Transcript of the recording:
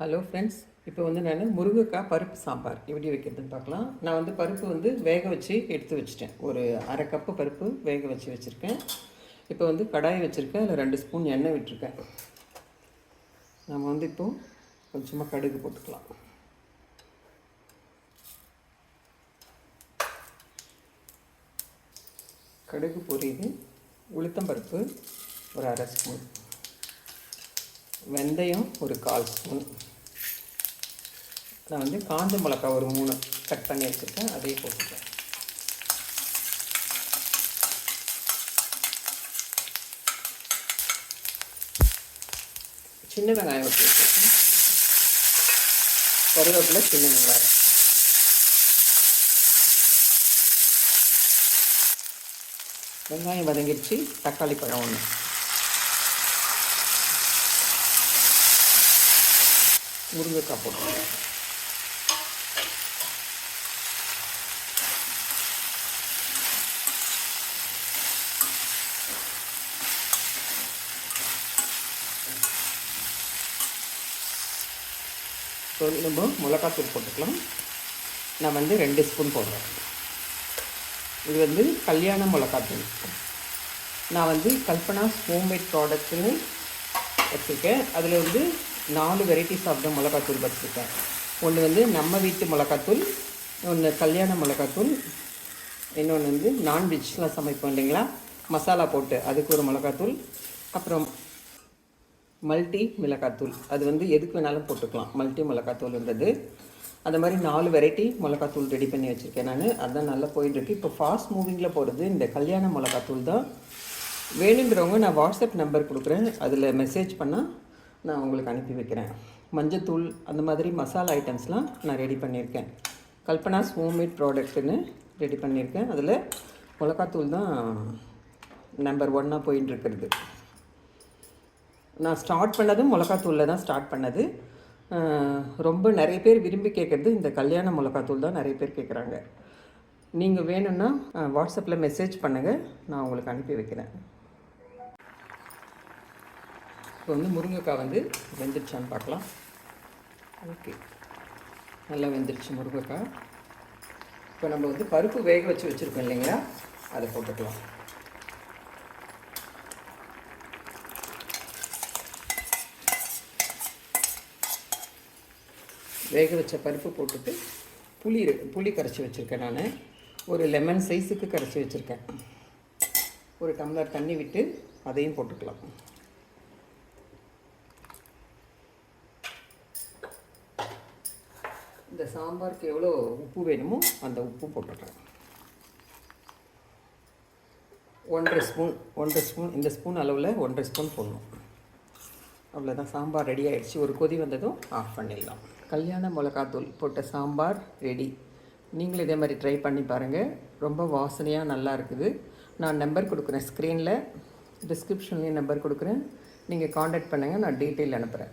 Hello friends இப்போ வந்து நான் முருங்கைக்காய் பருப்பு சாம்பார் எப்படி வைக்கிறதுன்னு பார்க்கலாம். நான் வந்து பருப்பு வந்து வேக வச்சு எடுத்து வச்சிட்டேன். ஒரு அரை கப்பு பருப்பு வேக வச்சு வச்சுருக்கேன். இப்போ வந்து கடாயை வச்சுருக்கேன். அதில் ரெண்டு ஸ்பூன் எண்ணெய் விட்டுருக்கேன். நம்ம வந்து இப்போது கொஞ்சமாக கடுகு போட்டுக்கலாம். கடுகு பொரியுது. உளுத்தம்பருப்பு ஒரு அரை ஸ்பூன். வெந்தயம் ஒரு கால் ஸ்பூன். நான் வந்து காஞ்ச மிளகா ஒரு மூணு கட் பண்ணி வச்சுருக்கேன் அதையும் போட்டுட்டேன் சின்ன வெங்காயம் வச்சு வச்சுருக்கேன். கருவேப்பிலை சின்ன வெங்காயம். வெங்காயம் வதங்கிடுச்சு தக்காளி பழம் ஒன்று முருங்கைக்காய் போட்டுருக்கேன் ஸோ நம்ம மிளகாத்தூள் போட்டுக்கலாம். நான் வந்து ரெண்டு ஸ்பூன் போடுறேன். இது வந்து கல்யாண மிளகாத்தூள். நான் வந்து கல்பனா ஹோம்மேட் ப்ராடக்ட்னு வச்சுருக்கேன். அதில் வந்து நாலு வெரைட்டிஸ் ஆஃப் த மிளகாத்தூள் வச்சுருக்கேன். ஒன்று வந்து நம்ம வீட்டு மிளகாத்தூள் ஒன்று கல்யாண மிளகாத்தூள் இன்னொன்று வந்து நான்வெஜ்லாம் சமைப்போம் இல்லைங்களா? மசாலா போட்டு அதுக்கு ஒரு மிளகாத்தூள் அப்புறம் மல்டி மிளகாத்தூள். அது வந்து எதுக்கு வேணாலும் போட்டுக்கலாம். மல்டி மிளகாத்தூள்ன்றது அந்த மாதிரி நாலு வெரைட்டி மிளகாத்தூள் ரெடி பண்ணி வச்சுருக்கேன் நான். அதுதான் நல்லா போயிட்டுருக்கு. இப்போ ஃபாஸ்ட் மூவிங்கில் போகிறது இந்த கல்யாண மிளகாத்தூள் தான். வேணுங்கிறவங்க நான் வாட்ஸ்அப் நம்பர் கொடுக்குறேன். அதில் மெசேஜ் பண்ணால் நான் உங்களுக்கு அனுப்பி வைக்கிறேன். மஞ்சத்தூள் அந்த மாதிரி மசாலா ஐட்டம்ஸ்லாம் நான் ரெடி பண்ணியிருக்கேன். கல்பனாஸ் ஹோம்மேட் ப்ராடக்ட்டுன்னு ரெடி பண்ணியிருக்கேன். அதில் மிளகாத்தூள் தான் நம்பர் ஒன்னாக போயின்னு இருக்கிறது நான் ஸ்டார்ட் பண்ணதும் மிளகாத்தூளில் தான் ஸ்டார்ட் பண்ணது. ரொம்ப நிறைய பேர் விரும்பி கேட்குறது இந்த கல்யாண மிளகாத்தூள் தான் நிறைய பேர் கேட்குறாங்க நீங்கள் வேணும்னா வாட்ஸ்அப்பில் மெசேஜ் பண்ணுங்கள் நான் உங்களுக்கு அனுப்பி வைக்கிறேன். இப்போ வந்து முருங்கைக்காய் வந்து வெந்துருச்சான்னு பார்க்கலாம். ஓகே. நல்லா வெந்துருச்சு முருங்கைக்காய். இப்போ நம்ம வந்து பருப்பு வேக வச்சு வச்சுருக்கோம் இல்லைங்களா? அதை போட்டுக்கலாம். வேக வச்ச பருப்பு போட்டுட்டு புளி புளி கரைச்சி வச்சுருக்கேன் நான். ஒரு லெமன் சைஸுக்கு கரைச்சி வச்சுருக்கேன். ஒரு டம்ளர் தண்ணி விட்டு அதையும் போட்டுக்கலாம். இந்த சாம்பாருக்கு எவ்வளோ உப்பு வேணுமோ அந்த உப்பு போட்டுக்கலாம். ஒன்றரை ஸ்பூன் ஒன்றரை ஸ்பூன் இந்த ஸ்பூன் அளவில் ஒன்றரை ஸ்பூன் போடணும். அவ்வளோதான் சாம்பார் ரெடி ஆகிடுச்சு ஒரு கொதி வந்ததும் ஆஃப் பண்ணிடலாம். கல்யாண மிளகாத்தூள் போட்ட சாம்பார் ரெடி நீங்களும் இதே மாதிரி ட்ரை பண்ணி பாருங்கள் ரொம்ப வாசனையாக நல்லா இருக்குது. நான் நம்பர் கொடுக்குறேன் ஸ்க்ரீனில் டிஸ்கிரிப்ஷன்லேயும் நம்பர் கொடுக்குறேன். நீங்கள் காண்டாக்ட் பண்ணுங்கள் நான் டீட்டெயில் அனுப்புகிறேன்